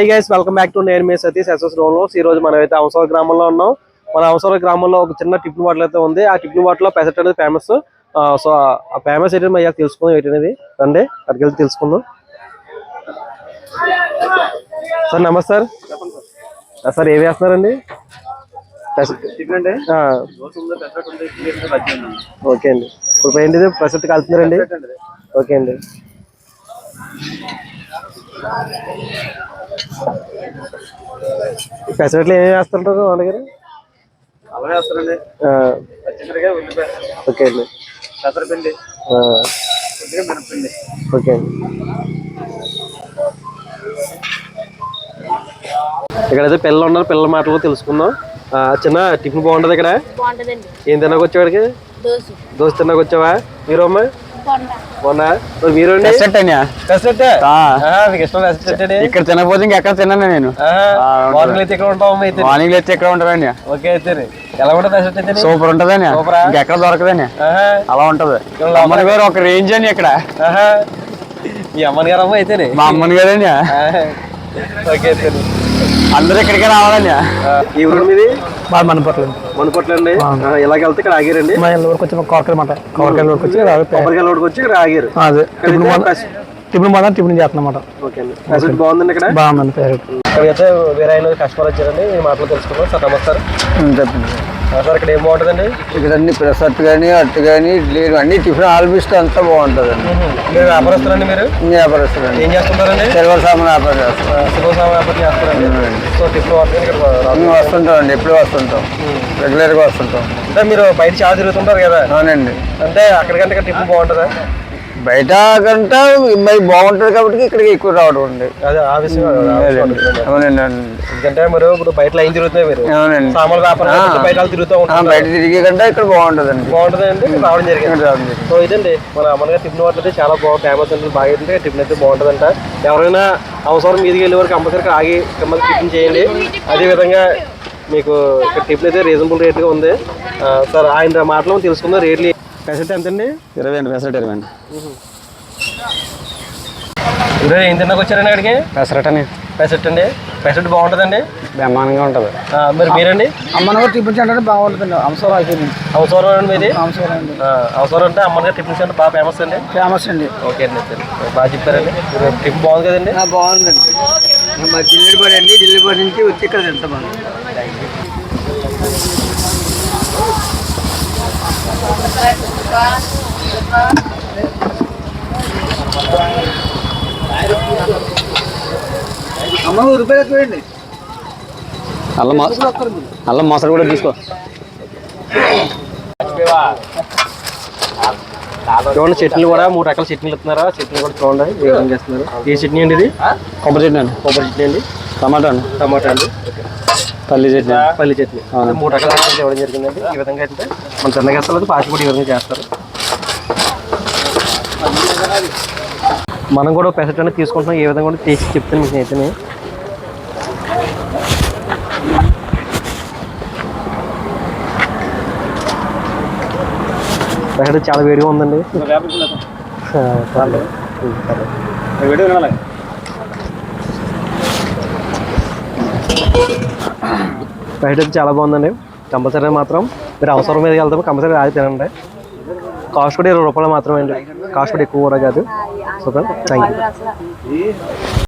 Hi guys welcome back to నేను మీ Satish SS roles ఈ రోజు మనం అయితే అవసర గ్రామంలో ఉన్నాం. మన అవసర గ్రామంలో ఒక చిన్న టిఫిన్ బాటిల్ అయితే ఉంది. ఆ టిఫిన్ బాటిల్లో పెసట్ అనేది ఫేమస్ సో ఆ ఫేమస్ ఏంటి అయ్యా తెలుసుకుందాం ఏంటి అనేది. రండి అక్కడికి వెళ్ళి తెలుసుకుందాం. సార్ నమస్తే సార్. సార్ వేస్తున్నారండి పెస- ఆ, ఓకే అండి. ఇప్పుడు ఏంటిది? పెసట్ కలుతున్నారండి? ఓకే అండి. పెసరట్లు ఏమేమి వేస్తుంటారు వాళ్ళ దగ్గర అలా వేస్తారండి. పచ్చిమిరకాయ ఉల్లిపాయ. ఓకే అండి. పెసరపిండి. కొద్దిగా మినపిండి ఓకే అండి. ఇక్కడైతే పిల్లలు ఉన్నారు పిల్లల మాటలు తెలుసుకుందాం. ఆ, చిన్న టిఫిన్ బాగుంటది ఇక్కడ? బాగుంటదండి. ఏం తిన్నాక వచ్చేవాడికి దోశ. దోశ తిన్నాక వచ్చావా మీరు అమ్మా? ఇక్కడ తినకపోతే ఇంకెక్కడ తిన్నాను నేను. మార్నింగ్ అయితే ఇక్కడ ఉంటాం అయితే? మార్నింగ్ లేస్తే ఎక్కడ ఉంటానని ఓకే అయితే ఎలా ఉంటుంది అయితే సూపర్ ఉంటదని? ఇంకెక్కడ దొరకదని అలా ఉంటది. అమ్మని గారు ఒక రేంజ్ అని ఇక్కడ. ఈ అమ్మని గారు అమ్మ అయితేనే మా అమ్మని అయితే అందరూ ఇక్కడికే రావాలని ఈ ఊరు మీది? బాగా మనపట్లేదు మనపట్లండి ఇలాగ వెళ్తే ఇక్కడ ఆగారండి? మా ఇళ్ళ వరకు వచ్చి కోరకాయ మాట. కోరకాయల వరకు వచ్చి కొబ్బరికాయల రోడ్కి వచ్చి ఇక్కడ ఆగారు. అదే. టిఫిన్ మాట పెస- టిఫిన్ మాట టిఫిన్ చేస్తున్నమాట. ఓకే అండి. బాగుందండి ఇక్కడ? బాగుందండి పేరెట్ ఇక్కడైతే వేరే ఆయన కస్టమర్ వచ్చారండి ఈ మాటలు తెలుసుకున్నాం సార్ నమస్కారం. చెప్పండి. సార్ ఇక్కడ ఏం బాగుంటుందండి? ఇక్కడ అన్ని ప్రెసట్ కానీ అట్టు కానీ ఇడ్లీ అన్ని టిఫిన్ ఆల్మోస్ట్ అంతా బాగుంటుంది అండి మీరు వ్యాపారస్తులండి మీరు? వ్యాపారస్తులండి. ఏం చేస్తుంటారండి? సిల్వర్ సామాన్ వ్యాపారం చేస్తాం. శివ వ్యాపారం చేస్తారండి. సో టిఫిన్ వాడుతుంది ఇక్కడ రాదు. మేము వస్తుంటాం ఎప్పుడు వస్తుంటాం. రెగ్యులర్గా వస్తుంటాం. అంటే మీరు బయట చాలా తిరుగుతుంటారు కదా? అవునండి. అంటే అక్కడికంటే టిఫిన్ బాగుంటుందా? బయట కంటే మరి బాగుంటుంది కాబట్టి ఇక్కడికి ఎక్కువ రావడం అండి. అదే ఆ విషయం. అవునండి ఎందుకంటే మీరు ఇప్పుడు బయట లైన్ తిరుగుతున్నాయి మీరు? అవునండి. సామాన్లు వ్యాపారం ఆ. చేస్తుంటే బయట వాళ్ళు తిరుగుతూ ఆ, ఉంటారు బయట తిరిగే కంటే ఇక్కడ బాగుంటుందండి. బాగుంటుంది అండి రావడం జరిగింది. రావడం జరిగింది. సో ఇదండి మన అమ్మగా టిఫిన్ అయితే చాలా బాగా ఫేమస్ అంటే బాగా అయితే టిఫిన్ అయితే బాగుంటుందంట. ఎవరైనా అవసరం మీదికి వెళ్ళే వరకు కంపల్సరీ ఆగి మిమ్మల్ని టిఫిన్ చేయండి. అదేవిధంగా మీకు ఇక్కడ టిఫిన్ అయితే రీజనబుల్ రేట్గా ఉంది. సార్ ఆయన మాటలో తెలుసుకుందాం రేట్లు పెసెట్ ఎంతండి? ఇరవై అండి పెసరట్ ఇరవై అండి. ఇరవై ఏం తిన్నాక వచ్చారండి అక్కడికి? పెసరట్ అని పెసెట్ అండి. పెసెట్ బాగుంటుందండి? బ్రహ్మాండంగా ఉంటుంది. ఆ, మరి మీరండి? అమ్మన కూడా టిఫిన్ సెంటర్ బాగుంటుందండి అంశం అయిపోయింది అవసరం అండి మీది? అంశం అండి అవసరం అంటే అమ్మగా టిఫిన్ సెంటర్ బాగా ఫేమస్ అండి? ఫేమస్ అండి. ఓకే అండి. బాగా చెప్పారండి. టిఫిన్ బాగుంది కదండి? బాగుందండి మా జిల్లేపడి అండి. జిల్లేపడి నుంచి వచ్చి ఇక్కడ తింటామండి రూపాయలు చూడండి అల్లం అల్లం మసాలా కూడా తీసుకో. చూడండి చట్నీలు కూడా మూడు రకాల చట్నీలు ఇస్తున్నారా? చట్నీ కూడా చూడండి ఏ విధంగా చేస్తున్నారు? ఏ చట్నీ అండి ఇది? కొబ్బరి చట్నీ అండి. కొబ్బరి చట్నీ అండి. టమాటా అండి. టమాటా అండి. పల్లి చట్నీ. పల్లి చట్నీ. మూడు రకాల చట్నీలు ఇవ్వడం జరిగిందండి. ఈ విధంగా అయితే మన చిన్నగేస్తారు పాచి కూడా ఈ విధంగా చేస్తారు. మనం కూడా పెసట్ అనేది తీసుకుంటున్నాం. ఏ విధంగా కూడా టేస్ట్ చెప్తాను మీకు అయితే పెసట్ చాలా వేడిగా ఉందండి. పర్లేదు. బయట అయితే చాలా బాగుందండి. కంపల్సరీ మాత్రం మీరు అవసరం మీద వెళ్తాము కంపల్సరీ అది తినండి. కాస్ట్ కూడా ఇరవై రూపాయలు మాత్రమే అండి. కాస్ట్ కూడా ఎక్కువ కూడా కాదు. So thank you